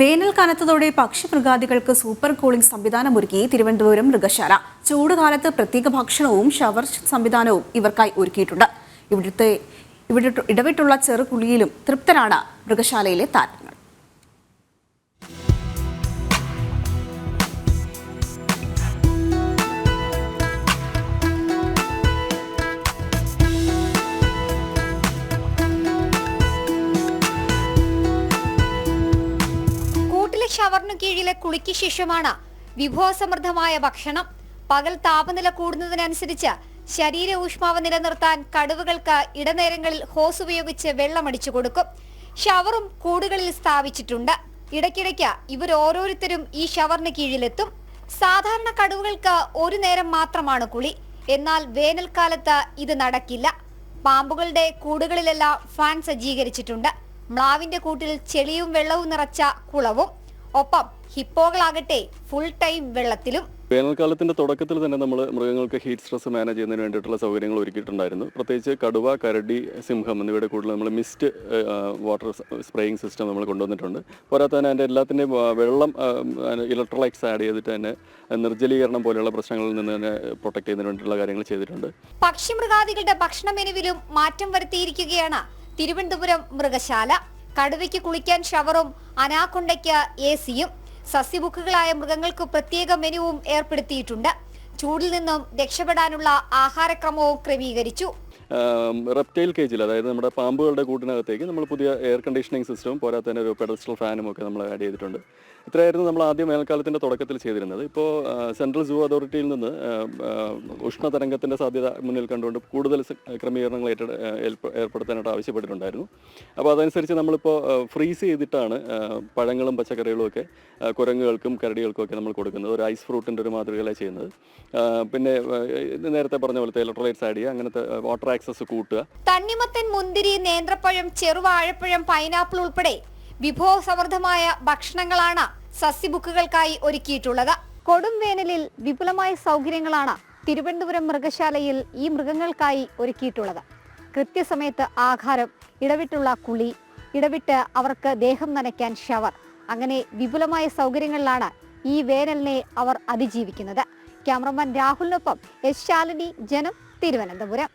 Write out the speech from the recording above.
വേനൽ കനത്തതോടെ പക്ഷിമൃഗാദികൾക്ക് super cooling സംവിധാനം ഒരുക്കി തിരുവനന്തപുരം മൃഗശാല. ചൂടുകാലത്ത് പ്രത്യേക ഭക്ഷണവും ഷവർ സംവിധാനവും ഇവർക്കായി ഒരുക്കിയിട്ടുണ്ട്. ഇവിടുത്തെ ഇവിടെ ഇടവിട്ടുള്ള ചെറുകുളിയിലും തൃപ്തരാണ് മൃഗശാലയിലെ താരങ്ങൾ. ഷവറിനു കീഴിലെ കുളിക്ക് ശേഷമാണ് വിഭവസമൃദ്ധമായ ഭക്ഷണം. പകൽ താപനില കൂടുന്നതിനനുസരിച്ച് ശരീര ഊഷ്മാവ് നിലനിർത്താൻ കടുവകൾക്ക് ഇടനേരങ്ങളിൽ ഹോസ് ഉപയോഗിച്ച് വെള്ളമടിച്ചു കൊടുക്കും. ഷവറും കൂടുകളിൽ സ്ഥാപിച്ചിട്ടുണ്ട്. ഇടയ്ക്കിടയ്ക്ക് ഇവർ ഓരോരുത്തരും ഈ ഷവറിന് കീഴിലെത്തും. സാധാരണ കടുവകൾക്ക് ഒരു നേരം മാത്രമാണ് കുളി. എന്നാൽ വേനൽക്കാലത്ത് ഇത് നടക്കില്ല. പാമ്പുകളുടെ കൂടുകളിലെല്ലാം ഫാൻ സജ്ജീകരിച്ചിട്ടുണ്ട്. മ്ലാവിന്റെ കൂട്ടിൽ ചെളിയും വെള്ളവും നിറച്ച കുളവും ഒപ്പം ഹിപ്പോകളാകട്ടെ ഫുൾ ടൈം വെള്ളത്തിലും. വേനൽക്കാലത്തിന്റെ തുടക്കത്തിൽ തന്നെ നമ്മൾ മൃഗങ്ങൾക്ക് ഹീറ്റ് സ്ട്രെസ് മാനേജ് ചെയ്യുന്നതിന് വേണ്ടിയിട്ടുള്ള സൗകര്യങ്ങൾ ഒരുക്കിയിട്ടുണ്ടായിരുന്നു. പ്രത്യേകിച്ച് കടുവ കരടി സിംഹം എന്നിവയുടെ കൂടുതൽ നമ്മൾ മിസ്റ്റ് വാട്ടർ സ്പ്രേയിങ് സിസ്റ്റം നമ്മൾ കൊണ്ടുവന്നിട്ടുണ്ട്. പോരാത്ത തന്നെ അതിന്റെ എല്ലാത്തിന്റെയും വെള്ളം ഇലക്ട്രോലൈറ്റ്സ് ആഡ് ചെയ്തിട്ട് തന്നെ നിർജലീകരണം പോലെയുള്ള പ്രശ്നങ്ങളിൽ നിന്ന് തന്നെ പ്രൊട്ടക്ട് ചെയ്യുന്നതിന് വേണ്ടിയിട്ടുള്ള കാര്യങ്ങൾ ചെയ്തിട്ടുണ്ട്. പക്ഷിമൃഗാദികളുടെ ഭക്ഷണ മെനുവിലും മാറ്റം വരുത്തിയിരിക്കുകയാണ് തിരുവനന്തപുരം മൃഗശാല. കടുവയ്ക്ക് കുളിക്കാൻ ഷവറും അനാക്കൊണ്ടയ്ക്ക് എ സിയും സസ്യബുക്കുകളായ മൃഗങ്ങൾക്ക് പ്രത്യേക മെനുവും ഏർപ്പെടുത്തിയിട്ടുണ്ട്. ചൂടിൽ നിന്നും രക്ഷപ്പെടാനുള്ള ആഹാരക്രമവും ക്രമീകരിച്ചു. റെപ്റ്റൈൽ കേജിൽ അതായത് നമ്മുടെ പാമ്പുകളുടെ കൂട്ടിനകത്തേക്ക് നമ്മൾ പുതിയ എയർ കണ്ടീഷനിങ് സിസ്റ്റവും പോരാതെ തന്നെ ഒരു പെഡസ്റ്റൽ ഫാനും ഒക്കെ നമ്മൾ ആഡ് ചെയ്തിട്ടുണ്ട്. ഇത്രയായിരുന്നു നമ്മൾ ആദ്യം വേനൽക്കാലത്തിന്റെ തുടക്കത്തിൽ ചെയ്തിരുന്നത്. ഇപ്പോൾ സെൻട്രൽ സൂ അതോറിറ്റിയിൽ നിന്ന് ഉഷ്ണ തരംഗത്തിന്റെ ഉഷ്ണതരംഗത്തിന്റെ സാധ്യത മുന്നിൽ കണ്ടുകൊണ്ട് കൂടുതൽ ക്രമീകരണങ്ങൾ ഏർപ്പെടുത്താനായിട്ട് ആവശ്യപ്പെട്ടിട്ടുണ്ടായിരുന്നു. അപ്പോൾ അതനുസരിച്ച് നമ്മളിപ്പോൾ ഫ്രീസ് ചെയ്തിട്ടാണ് പഴങ്ങളും പച്ചക്കറികളും ഒക്കെ കുരങ്ങുകൾക്കും കരടികൾക്കും ഒക്കെ നമ്മൾ കൊടുക്കുന്നത്. ഒരു ഐസ് ഫ്രൂട്ടിന്റെ ഒരു മാതൃകയിലാണ് ചെയ്യുന്നത്. പിന്നെ നേരത്തെ പറഞ്ഞ പോലത്തെ ഇലക്ട്രോലൈറ്റ്സ് ആഡ് ചെയ്യുക അങ്ങനത്തെ വാട്ടർ ആക്സസ് കൂട്ടുക. തണ്ണിമത്തൻ മുന്തിരി നേന്ത്രപ്പഴം ചെറുവാഴപ്പഴം പൈനാപ്പിൾ ഉൾപ്പെടെ വിഭവസമൃദ്ധമായ ഭക്ഷണങ്ങളാണ് സസ്യബുക്കുകൾക്കായി ഒരുക്കിയിട്ടുള്ളത്. കൊടും വേനലിൽ വിപുലമായ സൗകര്യങ്ങളാണ് തിരുവനന്തപുരം മൃഗശാലയിൽ ഈ മൃഗങ്ങൾക്കായി ഒരുക്കിയിട്ടുള്ളത്. കൃത്യസമയത്ത് ആഹാരം ഇടവിട്ടുള്ള കുളി ഇടവിട്ട് അവർക്ക് ദേഹം നനയ്ക്കാൻ ഷവർ അങ്ങനെ വിപുലമായ സൗകര്യങ്ങളിലാണ് ഈ വേനലിനെ അവർ അതിജീവിക്കുന്നത്. ക്യാമറമാൻ രാഹുലിനൊപ്പം എസ് ശാലിനി ജനം തിരുവനന്തപുരം.